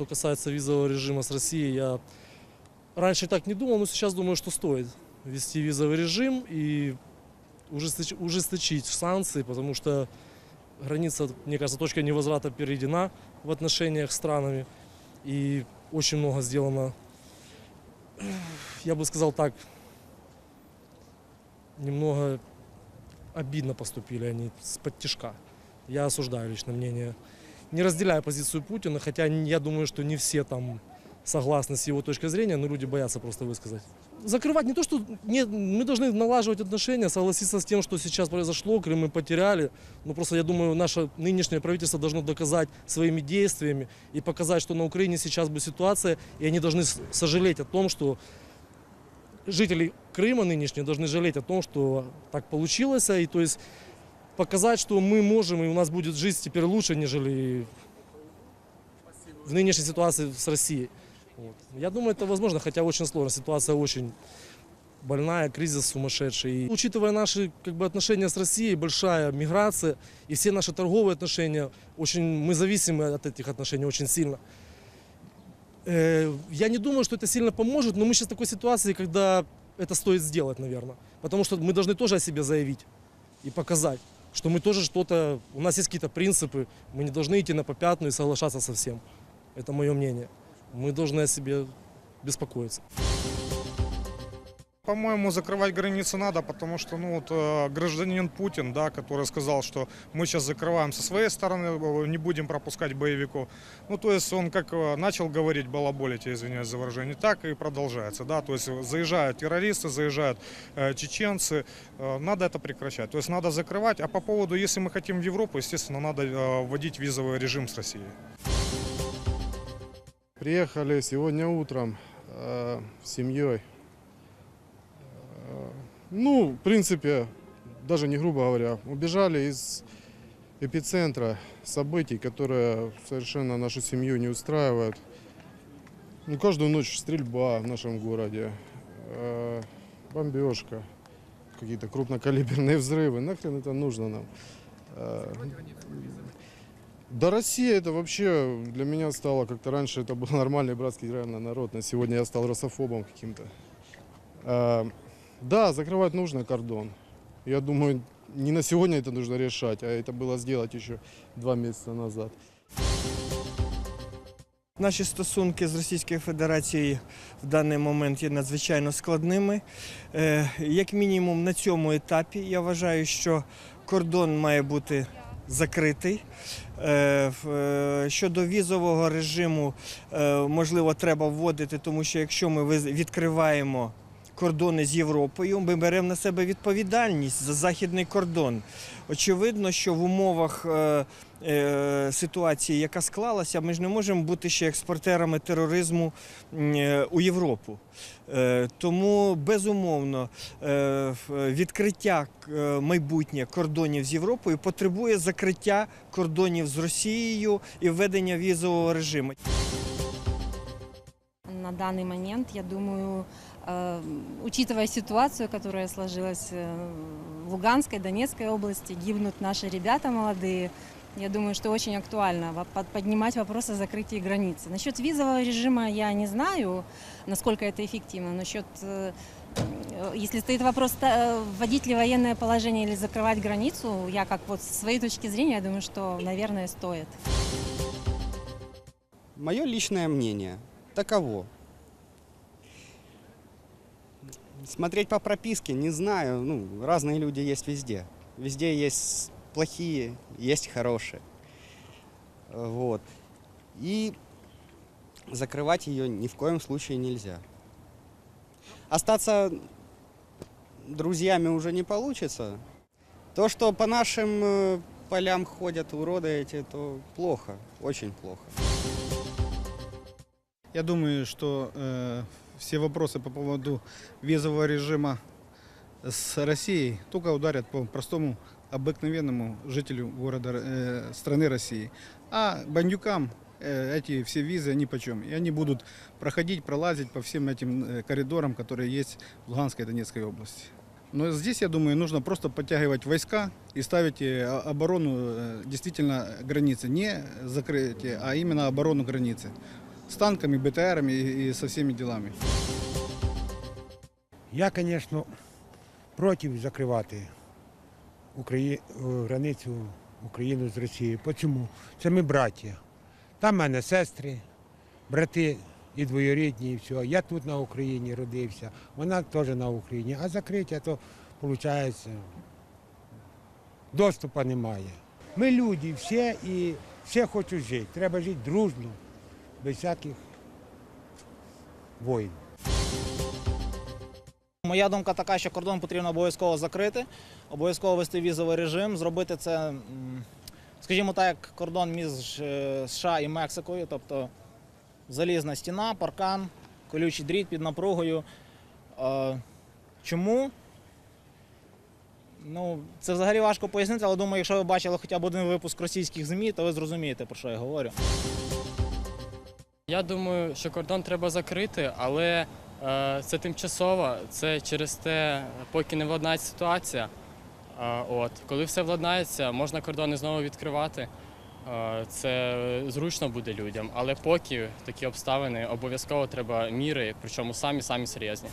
что касается визового режима с Россией, я раньше так не думал, но сейчас думаю, что стоит ввести визовый режим и ужесточить, ужесточить санкции, потому что граница, мне кажется, точка невозврата перейдена в отношениях с странами. И очень много сделано, я бы сказал так, немного обидно поступили они с-под тяжка. Я осуждаю лично мнение. Не разделяю позицию Путина, хотя я думаю, что не все там согласны с его точкой зрения, но люди боятся просто высказать. Закрывать не то, что нет, мы должны налаживать отношения, согласиться с тем, что сейчас произошло, Крым мы потеряли. Но просто я думаю, наше нынешнее правительство должно доказать своими действиями и показать, что на Украине сейчас будет ситуация, и они должны с- сожалеть о том, что жители Крыма нынешние должны жалеть о том, что так получилось, и то есть показать, что мы можем, и у нас будет жизнь теперь лучше, нежели в нынешней ситуации с Россией. Вот. Я думаю, это возможно, хотя очень сложно. Ситуация очень больная, кризис сумасшедший. И учитывая наши как бы, отношения с Россией, большая миграция и все наши торговые отношения, очень, мы зависимы от этих отношений очень сильно. Э, Я не думаю, что это сильно поможет, но мы сейчас в такой ситуации, когда это стоит сделать, наверное. Потому что мы должны тоже о себе заявить и показать, что мы тоже что-то, у нас есть какие-то принципы, мы не должны идти на попятную и соглашаться со всем. Это мое мнение. Мы должны о себе беспокоиться. По-моему, закрывать границы надо, потому что ну, вот, э, гражданин Путин, да, который сказал, что мы сейчас закрываем со своей стороны, э, не будем пропускать боевиков. Ну, то есть он как э, начал говорить, балаболить, я извиняюсь за выражение, так и продолжается. Да? То есть заезжают террористы, заезжают э, чеченцы. Э, надо это прекращать. То есть надо закрывать. А по поводу, если мы хотим в Европу, естественно, надо э, вводить визовый режим с Россией. Приехали сегодня утром э, с семьей. Э, ну, в принципе, даже не грубо говоря, убежали из эпицентра событий, которые совершенно нашу семью не устраивают. Ну, каждую ночь стрельба в нашем городе, э, бомбежка, какие-то крупнокалиберные взрывы. Нахрен это нужно нам? Э, да Россия это вообще для меня стало как-то раньше это был нормальный братский реально народ, на сегодня я стал русофобом каким-то. А, да, закрывать нужно кордон. Я думаю, не на сегодня это нужно решать, а это было сделать еще два месяца назад. Наші стосунки з Російською Федерацією в даний момент є надзвичайно складними. Е, Як мінімум на цьому етапі я вважаю, що кордон має бути закритий. Е, в- е, Щодо візового режиму, е, можливо, треба вводити, тому що якщо ми виз- відкриваємо кордони з Європою, ми беремо на себе відповідальність за західний кордон. Очевидно, що в умовах е, е, ситуації, яка склалася, ми ж не можемо бути ще експортерами тероризму е, у Європу. Тому безумовно відкриття майбутнє кордонів з Європою потребує закриття кордонів з Росією і введення візового режиму. На данный момент, я думаю, э, учитывая ситуацию, которая сложилась э, в Луганской, Донецкой области, гибнут наши ребята молодые, я думаю, что очень актуально поднимать вопрос о закрытии границы. Насчет визового режима я не знаю, насколько это эффективно. Насчет, э, если стоит вопрос, вводить ли военное положение или закрывать границу, я как вот с своей точки зрения, я думаю, что, наверное, стоит. Мое личное мнение таково. Смотреть по прописке, не знаю, ну, разные люди есть везде. Везде есть плохие, есть хорошие. Вот. И закрывать ее ни в коем случае нельзя. Остаться друзьями уже не получится. То, что по нашим э, полям ходят уроды эти, то плохо, очень плохо. Я думаю, что э, все вопросы по поводу визового режима с Россией только ударят по простому обыкновенному жителю города, э, страны России. А бандюкам э, эти все визы ни почем. И они будут проходить, пролазить по всем этим э, коридорам, которые есть в Луганской и Донецкой области. Но здесь, я думаю, нужно просто подтягивать войска и ставить э, оборону э, действительно границы. Не закрытие, а именно оборону границы. С танками, БТРами и, со всеми делами. Я, звісно, проти закривати Украї... границю України з Росією. Чому? Це ми браття. Там в мене сестри, брати і двоюрідні, і все. Я тут на Україні родився, вона теж на Україні. А закриття, то виходить, доступу немає. Ми люди всі і всі хочуть жити. Треба жити дружно, без всяких воїн. Моя думка така, що кордон потрібно обов'язково закрити, обов'язково вести візовий режим, зробити це, скажімо так, як кордон між е, США і Мексикою, тобто залізна стіна, паркан, колючий дріт під напругою. Е, Чому? Ну, це взагалі важко пояснити, але думаю, якщо ви бачили хоча б один випуск російських ЗМІ, то ви зрозумієте, про що я говорю. Я думаю, що кордон треба закрити, але е, це тимчасово. Це через те, поки не владнається ситуація. От, коли все владнається, можна кордони знову відкривати. Це зручно буде людям, але поки такі обставини обов'язково треба міри, причому самі самі серйозні.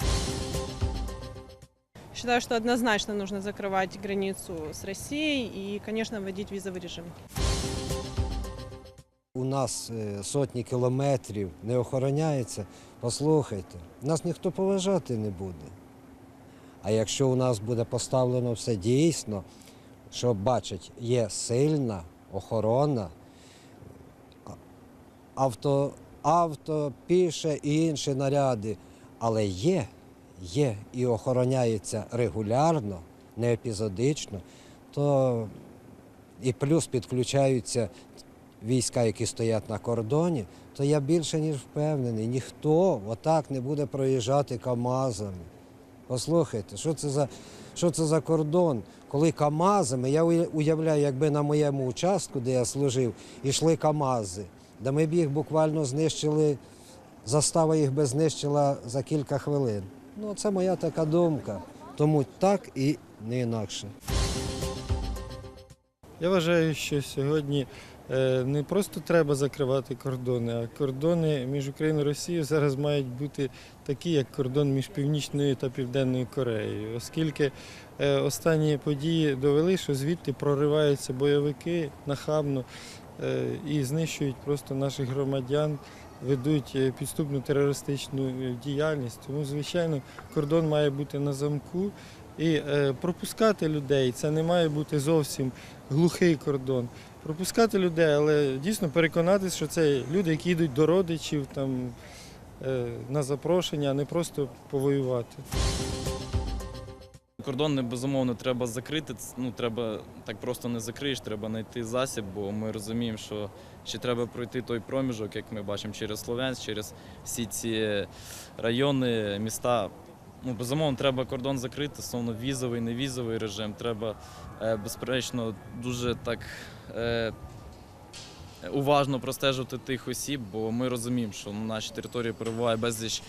Считаю, что однозначно нужно закрывать границу с Россией и, конечно, вводить визовый режим. У нас е, сотні кілометрів не охороняється. Послухайте, нас ніхто поважати не буде. А якщо у нас буде поставлено все дійсно, що бачать, є сильна охорона, авто, авто, піше і інші наряди, але є, є і охороняється регулярно, не епізодично, то і плюс підключаються війська, які стоять на кордоні, то я більше ніж впевнений, ніхто отак не буде проїжджати КАМАЗами. Послухайте, що це за, що це за кордон? Коли КАМАЗами, я уявляю, якби на моєму участку, де я служив, йшли КАМАЗи, де ми б їх буквально знищили, застава їх би знищила за кілька хвилин. Ну, це моя така думка. Тому так і не інакше. Я вважаю, що сьогодні не просто треба закривати кордони, а кордони між Україною і Росією зараз мають бути такі, як кордон між Північною та Південною Кореєю, оскільки е, останні події довели, що звідти прориваються бойовики нахабно е, і знищують просто наших громадян. Ведуть е, підступну терористичну е, діяльність. Тому, звичайно, кордон має бути на замку і е, пропускати людей. Це не має бути зовсім глухий кордон. Пропускати людей, але дійсно переконатися, що це люди, які йдуть до родичів там, е, на запрошення, а не просто повоювати. Кордон безумовно треба закрити. Ну треба так просто не закриєш, треба знайти засіб, бо ми розуміємо, що ще треба пройти той проміжок, як ми бачимо, через Слов'янськ, через всі ці райони, міста. Ну, безумовно, треба кордон закрити, стосовно візовий, невізовий режим. Треба, е, безперечно, дуже так е, уважно простежувати тих осіб, бо ми розуміємо, що на нашій території перебуває безліч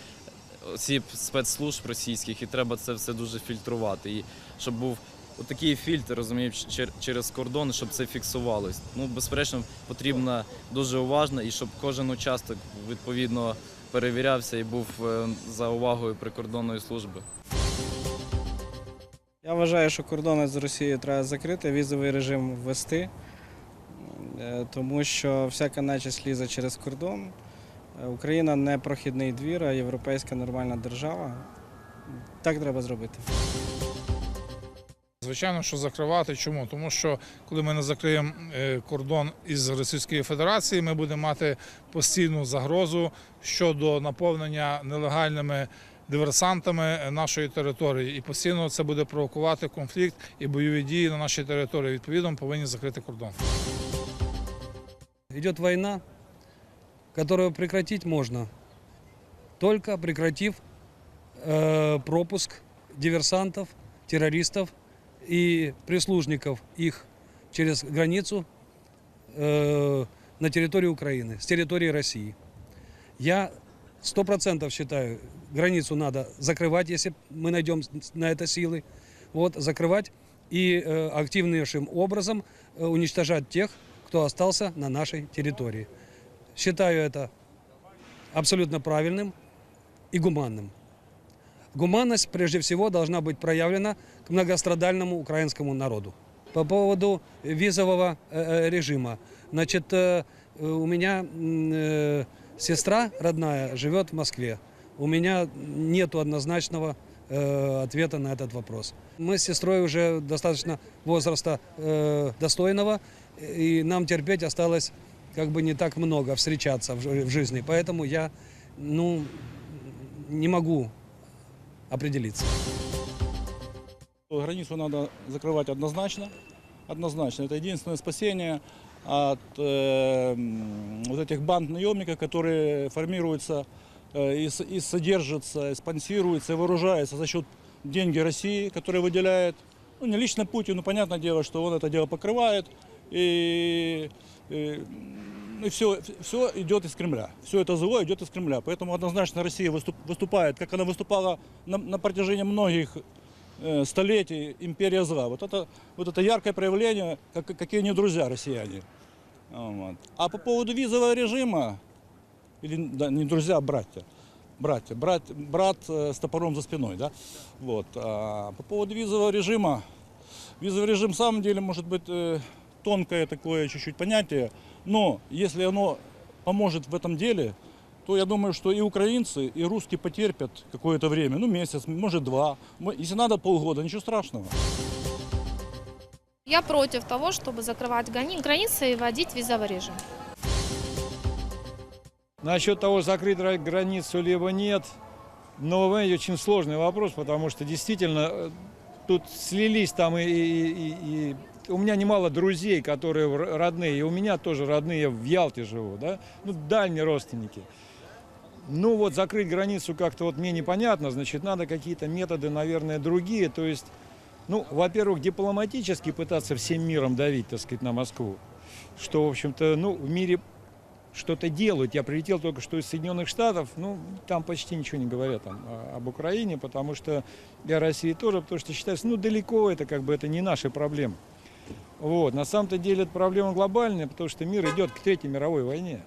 осіб спецслужб російських, і треба це все дуже фільтрувати. І щоб був отакий фільтр, розумієш, чер- через кордон, щоб це фіксувалось. Ну, безперечно, потрібно дуже уважно, і щоб кожен участок відповідно перевірявся і був е, за увагою прикордонної служби. Я вважаю, що кордони з Росією треба закрити, візовий режим ввести, е, тому що всяка нечисть лізе через кордон. Е, Україна не прохідний двір, а європейська нормальна держава. Так треба зробити. Звичайно, що закривати. Чому? Тому що коли ми не закриємо е, кордон із Російської Федерації, ми будемо мати постійну загрозу щодо наповнення нелегальними диверсантами нашої території. І постійно це буде провокувати конфлікт і бойові дії на нашій території. Відповідно, повинні закрити кордон. Идет война, которую прекратить можно, только прекратив э, пропуск диверсантов, террористов и прислужников их через границу э, на территорию Украины, с территории России. Я сто процентов считаю, границу надо закрывать, если мы найдем на это силы, вот, закрывать и э, активнейшим образом э, уничтожать тех, кто остался на нашей территории. Считаю это абсолютно правильным и гуманным. Гуманность, прежде всего, должна быть проявлена многострадальному украинскому народу. По поводу визового э, э, режима. Значит, э, у меня сестра родная живет в Москве. У меня нет однозначного ответа на этот вопрос. Мы с сестрой уже достаточно возраста достойного, и нам терпеть осталось как бы не так много встречаться в жизни. Поэтому я, ну, не могу определиться. Границу надо закрывать однозначно. Однозначно. Это единственное спасение от э, вот этих банд наемников, которые формируются э, и, и содержатся, и спонсируются, и вооружаются за счет деньги России, которые выделяет. Ну, не лично Путин, но понятное дело, что он это дело покрывает. И, и, м, и все, все идет из Кремля. Все это зло идет из Кремля. Поэтому однозначно Россия выступ- выступает, как она выступала на, на протяжении многих э, столетий империя зла. Вот это, вот это яркое проявление, как, какие они друзья россияне. Вот. А по поводу визового режима, или да, не друзья, а братья, братья, брат, брат э, с топором за спиной, да, вот. А по поводу визового режима, визовый режим в самом деле может быть э, тонкое такое чуть-чуть понятие, но если оно поможет в этом деле, то я думаю, что и украинцы, и русские потерпят какое-то время, ну месяц, может два, если надо полгода, ничего страшного. Я против того, чтобы закрывать грани- границы и вводить визовый режим. Насчет того, закрыть ра- границу либо нет, но, очень сложный вопрос, потому что действительно э, тут слились там и, и- и- и у меня немало друзей, которые родные, и у меня тоже родные в Ялте живут, да, ну, дальние родственники. Ну вот закрыть границу как-то вот мне непонятно, значит, надо какие-то методы, наверное, другие, то есть, ну, во-первых, дипломатически пытаться всем миром давить, так сказать, на Москву, что, в общем-то, ну, в мире что-то делают. Я прилетел только что из Соединенных Штатов, ну, там почти ничего не говорят там, о- об Украине, потому что о России тоже, потому что считается, ну, далеко это как бы это не наши проблемы. Вот. На самом-то деле это проблема глобальная, потому что мир идет к Третьей мировой войне.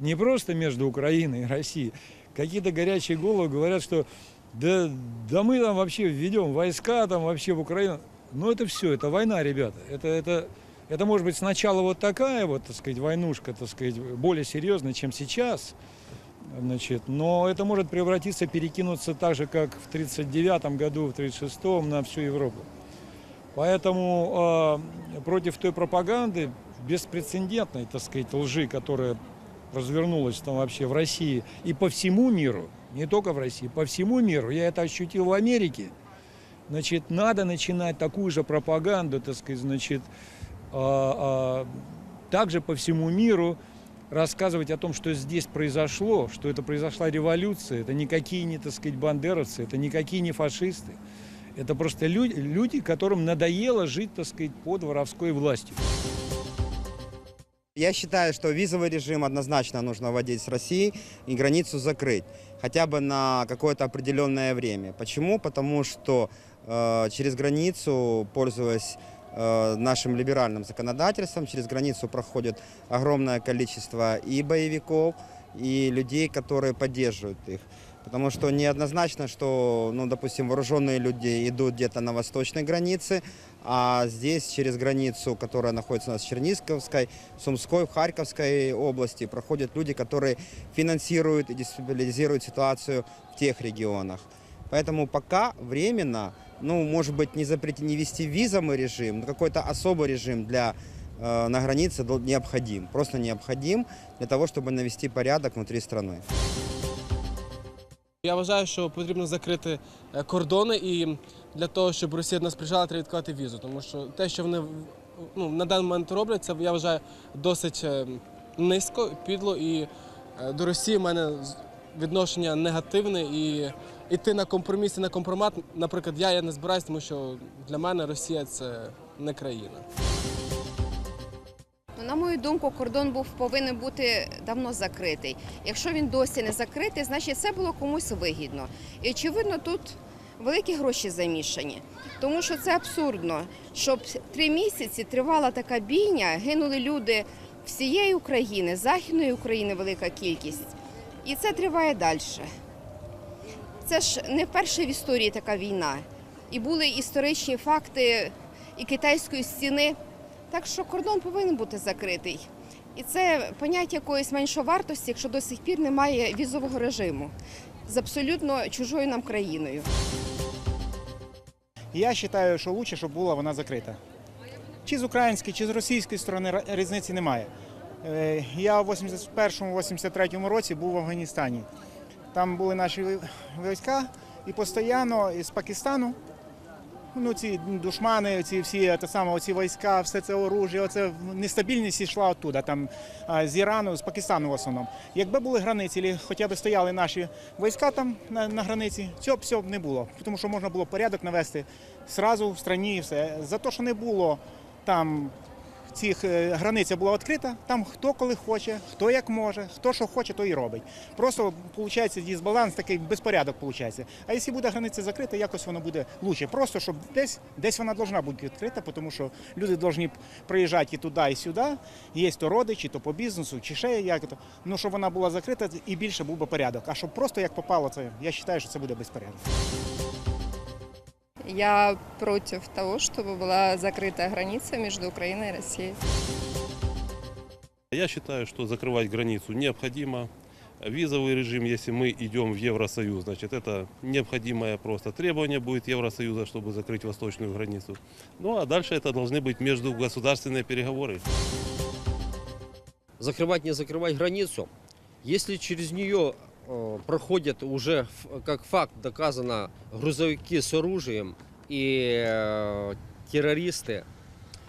Не просто между Украиной и Россией. Какие-то горячие головы говорят, что да, да мы там вообще введем войска там вообще в Украину. Но это все, это война, ребята. Это, это, это может быть сначала вот такая вот, так сказать, войнушка, так сказать, более серьезная, чем сейчас. Значит, но это может превратиться, перекинуться так же, как в 1939 году, в 1936 на всю Европу. Поэтому э, против той пропаганды, беспрецедентной, так сказать, лжи, которая развернулась там вообще в России и по всему миру, не только в России, по всему миру, я это ощутил в Америке, значит, надо начинать такую же пропаганду, так сказать, значит, а, а, также по всему миру рассказывать о том, что здесь произошло, что это произошла революция, это никакие не, так сказать, бандеровцы, это никакие не фашисты. Это просто люди, люди, которым надоело жить, так сказать, под воровской властью. Я считаю, что визовый режим однозначно нужно вводить с Россией и границу закрыть, хотя бы на какое-то определенное время. Почему? Потому что э, через границу, пользуясь э, нашим либеральным законодательством, через границу проходит огромное количество и боевиков, и людей, которые поддерживают их. Потому что неоднозначно, что, ну, допустим, вооруженные люди идут где-то на восточной границе, а здесь через границу, которая находится у нас в Черниговской, в Сумской, в Харьковской области, проходят люди, которые финансируют и дестабилизируют ситуацию в тех регионах. Поэтому пока временно, ну, может быть, не запретить, не вести визовый режим, но какой-то особый режим для э, на границе дол- необходим, просто необходим для того, чтобы навести порядок внутри страны. Я вважаю, що потрібно закрити е, кордони і для того, щоб Росія нас приїжджала, треба відкладати візу. Тому що те, що вони ну, на даний момент роблять, це я вважаю досить е, низько, підло. І е, до Росії в мене відношення негативне. І йти на компроміс і на компромат, наприклад, я, я не збираюсь, тому що для мене Росія це не країна. На мою думку, кордон був повинен бути давно закритий. Якщо він досі не закритий, значить це було комусь вигідно. І очевидно, тут великі гроші замішані. Тому що це абсурдно, щоб три місяці тривала така бійня, гинули люди всієї України, Західної України велика кількість. І це триває далі. Це ж не вперше в історії така війна. І були історичні факти і китайської стіни. Так що кордон повинен бути закритий. І це поняття якоїсь меншовартості, якщо до сих пір немає візового режиму з абсолютно чужою нам країною. Я вважаю, що краще, щоб була вона закрита. Чи з української, чи з російської сторони різниці немає. Е, Я в 81-83 році був в Афганістані. Там були наші війська і постійно із Пакистану. Ну, ці душмани, ці всі та саме, оці війська, все це оружие, оце нестабільність йшла оттуда, там з Ірану, з Пакистану в основному. Якби були границі, або хоча б стояли наші війська там на, на границі, цього б всього б не було. Тому що можна було порядок навести зразу в страні і все. За те, що не було там цих е, границя була відкрита, там хто коли хоче, хто як може, хто що хоче, то і робить. Просто виходить дисбаланс, такий безпорядок виходить. А якщо буде границя закрита, якось воно буде краще. Просто щоб десь десь вона повинна бути відкрита, тому що люди повинні приїжджати і туди, і сюди. Є то родичі, то по бізнесу, чи ще як то. Ну щоб вона була закрита і більше був би порядок. А щоб просто як попало, це я вважаю, що це буде безпорядок. Я против того, чтобы была закрытая граница между Украиной и Россией. Я считаю, что закрывать границу необходимо. Визовый режим, если мы идем в Евросоюз, значит, это необходимое просто требование будет Евросоюза, чтобы закрыть восточную границу. Ну а дальше это должны быть междугосударственные переговоры. закрывать, не закрывать границу. Если через нее проходят уже, ф- как факт доказано, грузовики с оружием и э, террористы,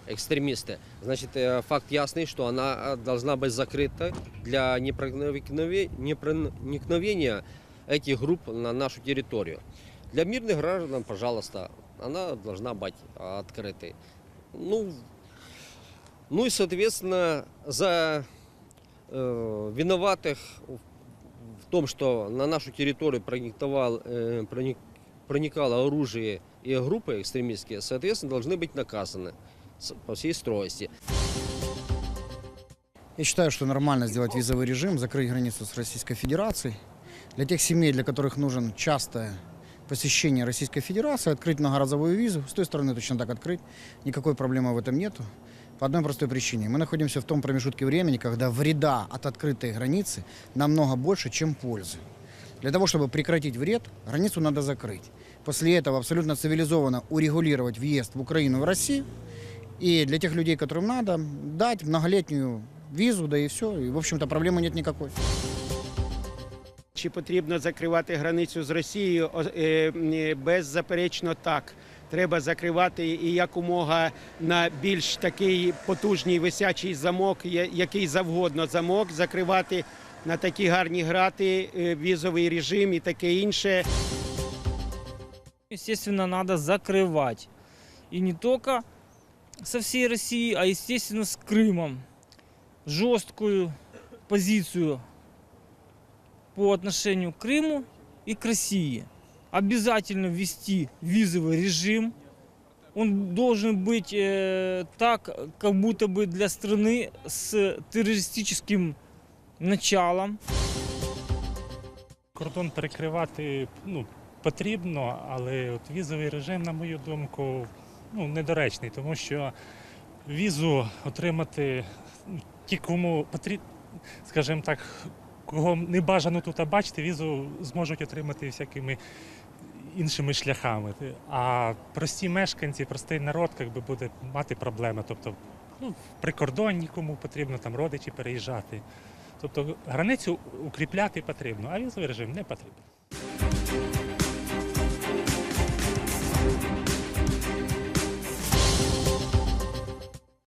экстремисты, значит, э, факт ясный, что она э, должна быть закрыта для непроникнове- непроникновения этих групп на нашу территорию. Для мирных граждан, пожалуйста, она должна быть э, открытой. Ну, ну и, соответственно, за э, виноватых в в том, что на нашу территорию проникновал, э, проник- проникало оружие и группы экстремистские, соответственно, должны быть наказаны по всей строгости. Я считаю, что нормально сделать визовый режим, закрыть границу с Российской Федерацией. Для тех семей, для которых нужен частое посещение Российской Федерации, открыть многоразовую визу. С той стороны точно так открыть. Никакой проблемы в этом нету. По одной простой причине. Мы находимся в том промежутке времени, когда вреда от открытой границы намного больше, чем пользы. Для того, чтобы прекратить вред, границу надо закрыть. После этого абсолютно цивилизованно урегулировать въезд в Украину и в Россию. И для тех людей, которым надо, дать многолетнюю визу, да и все. И, в общем-то, проблемы нет никакой. Чи потрібно закривати границю з Росією? О, е, е, Беззаперечно так. Треба закривати і якомога на більш такий потужний висячий замок, я- який завгодно замок, закривати на такі гарні грати, е, візовий режим і таке інше. Естественно, надо закрывать. И не только со всей России, а естественно с Крымом. Жесткую позицию по отношению к Крыму и к России. Обязательно ввести визовый режим. Он должен быть э, так, как будто бы для страны с террористическим началом. Кордон перекривати ну, потрібно, але от візовий режим, на мою думку, ну, недоречний, тому що візу отримати ну, ті, кому потрібно, скажімо так, кого не бажано тут бачити, візу зможуть отримати всякими іншими шляхами. А прості мешканці, простий народ як би, буде мати проблеми. Тобто, ну, прикордонні, кому потрібно там родичі переїжджати. Тобто границю укріпляти потрібно, а візовий режим не потрібен.